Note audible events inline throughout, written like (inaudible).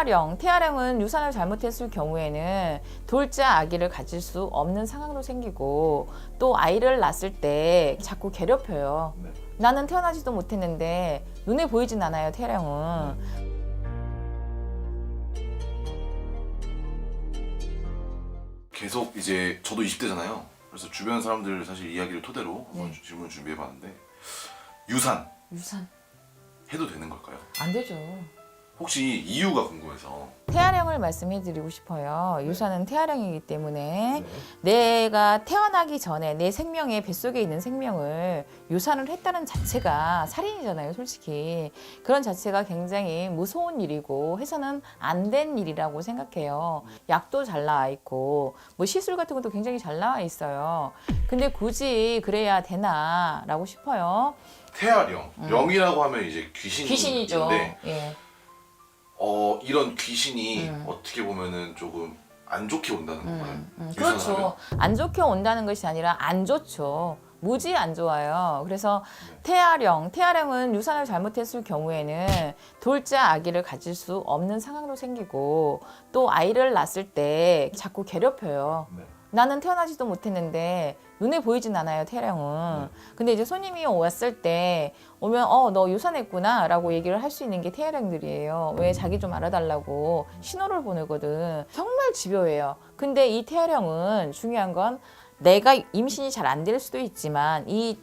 태아령, 태아령은 유산을 잘못했을 경우에는 돌자 아기를 가질 수 없는 상황도 생기고 또 아이를 낳았을 때 자꾸 괴롭혀요. 네. 나는 태어나지도 못했는데 눈에 보이진 않아요, 태아령은. 계속 이제 저도 20대잖아요. 그래서 주변 사람들 사실 이야기를 토대로 한번 네. 질문 준비해봤는데 유산 유산 해도 되는 걸까요? 안 되죠. 혹시 이유가 궁금해서. 태아령을 말씀해드리고 싶어요. 네. 유산은 태아령이기 때문에 내가 태어나기 전에 내 생명의 뱃속에 있는 생명을 유산을 했다는 자체가 살인이잖아요, 솔직히. 그런 자체가 굉장히 무서운 일이고 해서는 안 된 일이라고 생각해요. 약도 잘 나와 있고 뭐 시술 같은 것도 굉장히 잘 나와 있어요. 근데 굳이 그래야 되나라고 싶어요. 태아령, 영이라고 하면 이제 음. 귀신이죠. 예. 어 이런 귀신이 음. 어떻게 보면은 조금 안 좋게 온다는 건가요? 음, 음, 유산하면? 그렇죠. 안 좋게 온다는 것이 아니라 안 좋죠. 무지 안 좋아요. 그래서 네. 태아령, 태아령은 유산을 잘못했을 경우에는 돌자 아기를 가질 수 없는 상황도 생기고 또 아이를 낳았을 때 자꾸 괴롭혀요. 네. 나는 태어나지도 못했는데 눈에 보이진 않아요 태아령은. 근데 이제 손님이 왔을 때 오면 어 너 유산했구나 라고 얘기를 할 수 있는 게 태아령들이에요. 왜 자기 좀 알아달라고 신호를 보내거든. 정말 집요해요. 근데 이 태아령은 중요한 건 내가 임신이 잘 안 될 수도 있지만 이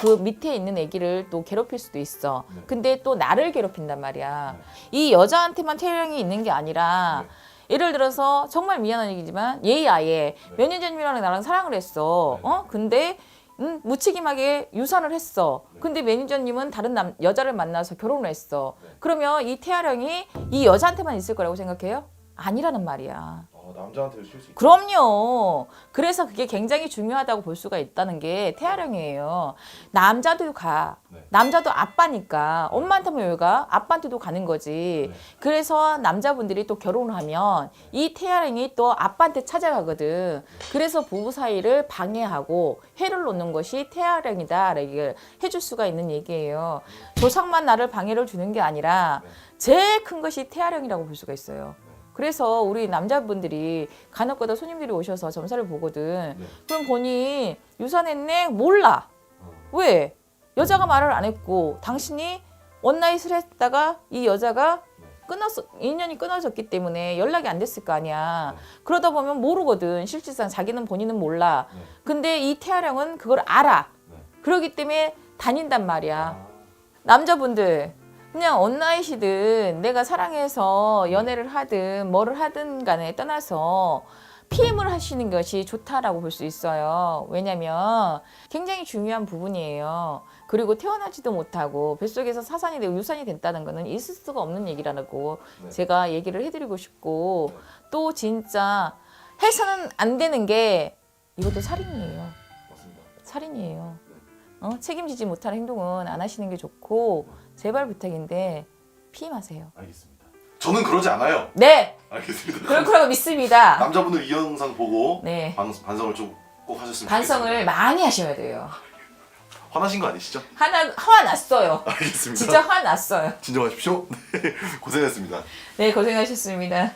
그 밑에 있는 아기를 또 괴롭힐 수도 있어. 네. 근데 또 나를 괴롭힌단 말이야. 이 여자한테만 태령이 있는 게 아니라 예를 들어서 정말 미안한 얘기지만 얘 아예 몇 년 전이랑 나랑 사랑을 했어. 네. 어? 근데 음, 무책임하게 유산을 했어. 근데 매니저님은 다른 남, 여자를 만나서 결혼을 했어. 네. 그러면 이 태아령이 이 여자한테만 있을 거라고 생각해요? 아니라는 말이야. 어, 남자한테도 쉴 수 있죠. 그럼요. 그래서 그게 굉장히 중요하다고 볼 수가 있다는 게 태아령이에요. 남자도 가. 네. 남자도 아빠니까 엄마한테만 왜 가? 아빠한테도 가는 거지. 네. 그래서 남자분들이 또 결혼을 하면 이 태아령이 또 아빠한테 찾아가거든. 그래서 부부 사이를 방해하고 해를 놓는 것이 태아령이다. 이렇게 해줄 수가 있는 얘기예요. 조상만 나를 방해를 주는 게 아니라 제일 큰 것이 태아령이라고 볼 수가 있어요. 그래서 우리 남자분들이 간혹가다 손님들이 오셔서 점사를 보거든. 네. 그럼 보니 유산했네? 몰라. 왜? 여자가 말을 안 했고 당신이 원나잇을 했다가 이 여자가 끊었어 인연이 끊어졌기 때문에 연락이 안 됐을 거 아니야. 그러다 보면 모르거든. 실질상 자기는 본인은 몰라. 네. 근데 이 태아령은 그걸 알아. 네. 그러기 때문에 다닌단 말이야. 아, 남자분들 그냥 온라인이든 내가 사랑해서 연애를 하든 뭐를 하든 간에 떠나서 PM을 하시는 것이 좋다라고 볼 수 있어요. 왜냐면 굉장히 중요한 부분이에요. 그리고 태어나지도 못하고 뱃속에서 사산이 되고 유산이 됐다는 거는 있을 수가 없는 얘기라고 네. 제가 얘기를 해드리고 싶고 또 진짜 해서는 안 되는 게 이것도 살인이에요. 맞습니다. 살인이에요. 어? 책임지지 못하는 행동은 안 하시는 게 좋고 제발 부탁인데 피임 하세요. 알겠습니다. 저는 그러지 않아요. 네, 알겠습니다. 그럴 거라고 믿습니다. (laughs) 남자분들 이 영상 보고 네, 반, 반성을 좀 꼭 하셨으면 반성을 좋겠습니다. 많이 하셔야 돼요. 화나신 거 아니시죠? 하나 화 났어요. 알겠습니다. 진짜 화 났어요. 진정하십시오. 네, (laughs) 고생했습니다. 네, 고생하셨습니다.